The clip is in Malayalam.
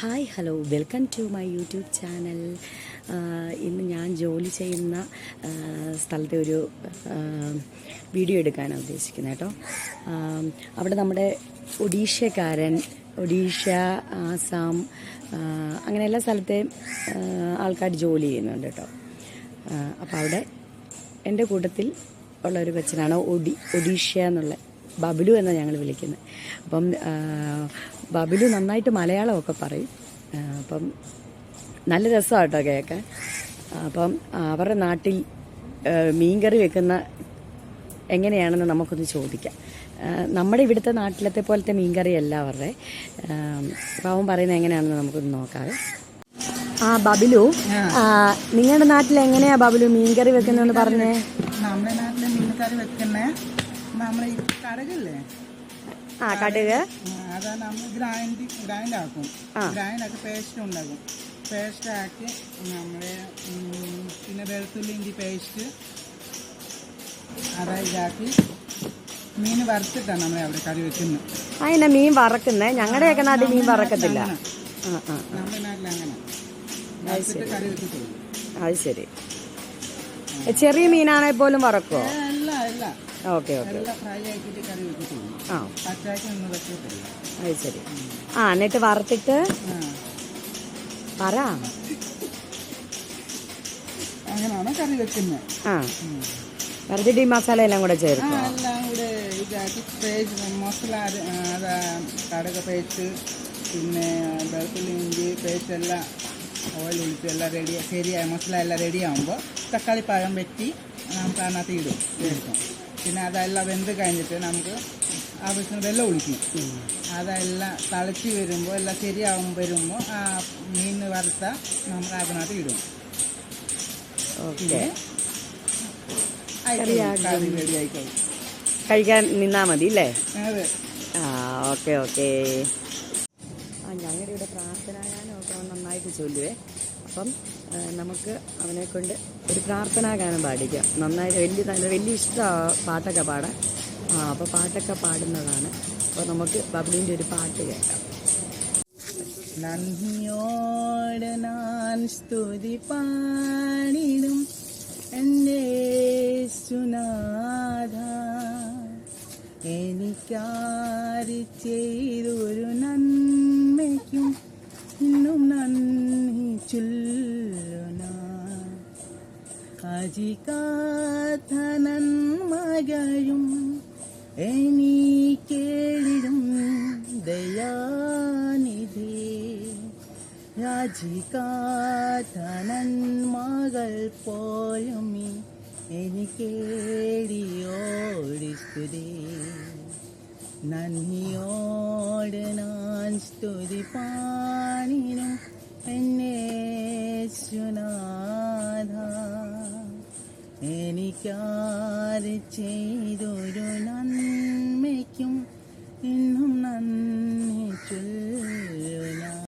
Hi hello. Welcome to my YouTube channel. ഇന്ന് ഞാൻ ജോലി ചെയ്യുന്ന സ്ഥലത്തെ ഒരു വീഡിയോ എടുക്കാനാണ് ഉദ്ദേശിക്കുന്നത് കേട്ടോ. അവിടെ നമ്മുടെ ഒഡീഷക്കാരൻ ഒഡീഷ ആസാം അങ്ങനെ എല്ലാ സ്ഥലത്തെയും ആൾക്കാർ ജോലി ചെയ്യുന്നുണ്ട് കേട്ടോ. അപ്പോൾ അവിടെ എന്റെ കൂട്ടത്തിൽ ഉള്ള ഒരു കൊച്ചനാണ് ഒഡി ഒഡീഷ എന്നുള്ള ബബിലു എന്നാണ് ഞങ്ങൾ വിളിക്കുന്നത് അപ്പം ബബിലു നന്നായിട്ട് മലയാളമൊക്കെ പറയും. അപ്പം നല്ല രസമാണ് കേട്ടോ കേൾക്കാൻ അപ്പം അവരുടെ നാട്ടിൽ മീൻകറി വെക്കുന്ന എങ്ങനെയാണെന്ന് നമുക്കൊന്ന് ചോദിക്കാം. നമ്മുടെ ഇവിടുത്തെ നാട്ടിലത്തെ പോലത്തെ മീൻകറിയല്ല അവരുടെ. ആ, അപ്പം അവൻ പറയുന്നത് എങ്ങനെയാണെന്ന് നമുക്കൊന്ന് നോക്കാം ആ ബബിലു നിങ്ങളുടെ നാട്ടിൽ എങ്ങനെയാ ബബിലു മീൻകറി വെക്കുന്നതെന്ന് പറഞ്ഞേ? നമ്മുടെ നാട്ടിൽ മീൻകറി വെക്കുന്ന? നമ്മൾ ഈ കടകില്ലേ? ആ കടുക്. അതാ നമ്മൾ ഗ്രൈൻഡ് ഗ്രൈൻഡ് ആക്കും ഗ്രൈൻഡ് ആക്കി പേസ്റ്റ് ഉണ്ടാക്കും പേസ്റ്റ് ആക്കി നമ്മൾ പിന്നെ പേസ്റ്റ്. അതാ ഇതാക്കി. മീൻ വറുത്തിട്ടാണ് നമ്മൾ അവിടെ കറി വെക്കുന്നത് അതിനെ മീൻ ഞങ്ങളുടെയൊക്കെ നാട്ടിൽ മീൻ വറക്കത്തില്ല. നമ്മുടെ നാട്ടിൽ അങ്ങനെ. അത് ശരി. ചെറിയ മീനാണെങ്കിൽ പോലും വറക്കുമോ ഓക്കെ ഓക്കെ. ആ. അത് ശരി. ആ എന്നിട്ട് വറുത്തിട്ട് പറ. അങ്ങനെയാണ് കറി വെക്കുന്നത് ആ. വറുത്തിട്ട് ഈ മസാല എല്ലാം കൂടെ ചേർക്കും എല്ലാം കൂടെ ഇതാക്കി പേസ്റ്റ് മസാല കടക പേസ്റ്റ് പിന്നെ വെളുത്തുള്ളി ഇഞ്ചി പേസ്റ്റ് എല്ലാം ഓയിൽ ഒഴിച്ച് എല്ലാം റെഡി ശരിയായി മസാല എല്ലാം റെഡിയാകുമ്പോൾ തക്കാളി പഴം വെട്ടി നമുക്ക് അതിനകത്ത് ഇടും ചേർക്കും പിന്നെ അതെല്ലാം വെന്ത് കഴിഞ്ഞിട്ട് നമുക്ക് ആവശ്യത്തിന് വെള്ളം ഒഴിക്കും. അതെല്ലാം തളിച്ച് വരുമ്പോൾ എല്ലാം ശരിയാകും വരുമ്പോൾ ആ മീൻ വറുത്ത നമുക്ക് അതിനകത്ത് ഇടും. കഴിക്കാൻ നിന്നാ മതി അല്ലേ? ആ ഓക്കെ ഓക്കെ. ആ ഞങ്ങളുടെ ഇവിടെ ഒക്കെ അവൻ നന്നായിട്ട് ചൊല്ലുവേ. അപ്പം നമുക്ക് അവനെ കൊണ്ട് ഒരു പ്രാർത്ഥനാ ഗാനം പാടിക്കാം. നന്നായിട്ട് വലിയ നല്ല വലിയ ഇഷ്ടമാണ് പാട്ടൊക്കെ പാടാൻ ആ അപ്പോൾ പാട്ടൊക്കെ പാടുന്നതാണ്. അപ്പോൾ നമുക്ക് ബബ്ലുവിന്റെ ഒരു പാട്ട് കേൾക്കാം. നന്ദിയോട് നാൻ സ്തുതി പാടിടും. എന്റെ സുനാഥ എനിക്കാരി ചെയ്തൊരു നന്മയ്ക്കും അജികാത്ത നന്മകയും എനിക്കേടിടും ദയാനിധി. രാജികാതനന്മകൾ പോലും എനിക്കേടിയോടി നന്ദിയോട് ഞാൻ സ്തുതി പാണിനും എന്നെ എനിക്കാര് ചെയ്തൊരു